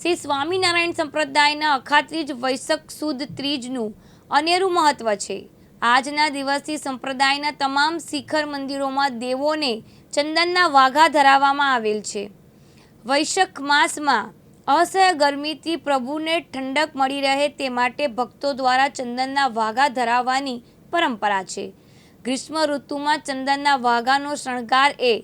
શ્રી સ્વામિનારાયણ સંપ્રદાયના અખાત્રીજ વૈશક સુદ ત્રીજનું અનેરું મહત્વ છે. આજના દિવસથી સંપ્રદાયના તમામ શિખર મંદિરોમાં દેવોને ચંદનના વાઘા ધરાવવામાં આવેલ છે. વૈશક માસમાં અસહ્ય ગરમીથી પ્રભુને ઠંડક મળી રહે તે માટે ભક્તો દ્વારા ચંદનના વાઘા ધરાવવાની પરંપરા છે. ગ્રીષ્મ ઋતુમાં ચંદનના વાઘાનો શણગાર એ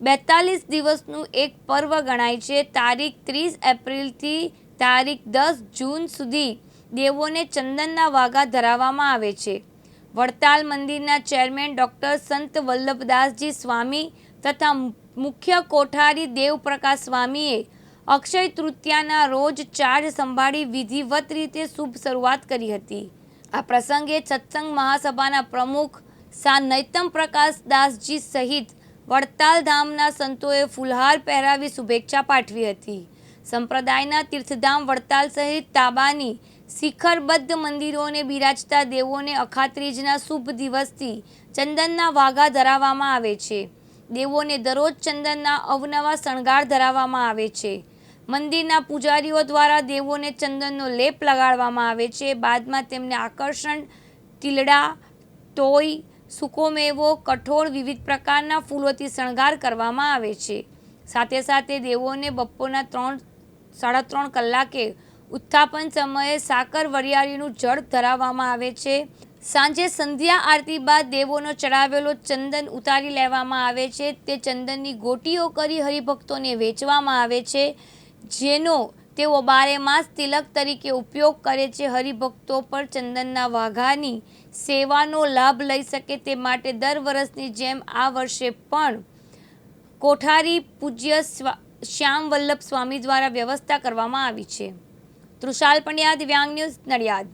બેતાલીસ દિવસનું એક પર્વ ગણાય છે. તારીખ ત્રીસ એપ્રિલથી તારીખ દસ જૂન સુધી દેવોને ચંદનના વાઘા ધરાવવામાં આવે છે. વડતાલ મંદિરના ચેરમેન ડૉક્ટર સંત વલ્લભદાસજી સ્વામી તથા મુખ્ય કોઠારી દેવપ્રકાશ સ્વામીએ અક્ષય તૃતીયાના રોજ ચાર્જ સંભાળી વિધિવત રીતે શુભ શરૂઆત કરી હતી. આ પ્રસંગે સત્સંગ મહાસભાના પ્રમુખ સા. નૈતમ પ્રકાશ દાસજી સહિત વડતાલ ધામના સંતોએ ફુલહાર પહેરાવી શુભેચ્છા પાઠવી હતી. સંપ્રદાયના તીર્થધામ વડતાલ સહિત તાબાની શિખરબદ્ધ મંદિરોને બિરાજતા દેવોને અખાત્રીજના શુભ દિવસથી ચંદનના વાઘા ધરાવવામાં આવે છે. દેવોને દરરોજ ચંદનના અવનવા શણગાર ધરાવવામાં આવે છે. મંદિરના પૂજારીઓ દ્વારા દેવોને ચંદનનો લેપ લગાડવામાં આવે છે. બાદમાં તેમને આકર્ષણ, ટીલડા, ટોય સૂકો મેવો કઠોળ વિવિધ પ્રકારના ફૂલોથી શણગાર કરવામાં આવે છે. સાથે સાથે દેવોને બપોરના ત્રણ, સાડા ત્રણ કલાકે ઉત્થાપન સમયે સાકર વરિયાળીનું જળ ધરાવવામાં આવે છે. સાંજે સંધ્યા આરતી બાદ દેવોનો ચડાવેલો ચંદન ઉતારી લેવામાં આવે છે. તે ચંદનની ગોટીઓ કરી હરિભક્તોને વેચવામાં આવે છે. જેનો તેઓ બારે માસ તિલક તરીકે ઉપયોગ કરે છે. હરિભક્તો પર ચંદનના વાઘાની સેવાનો લાભ લઈ શકે તે માટે દર વર્ષની જેમ આ વર્ષે પણ કોઠારી પૂજ્ય શ્યામ વલ્લભ સ્વામી દ્વારા વ્યવસ્થા કરવામાં આવી છે. તૃષાલ પંડ્યા, દિવ્યાંગ ન્યૂઝ નડિયાદ.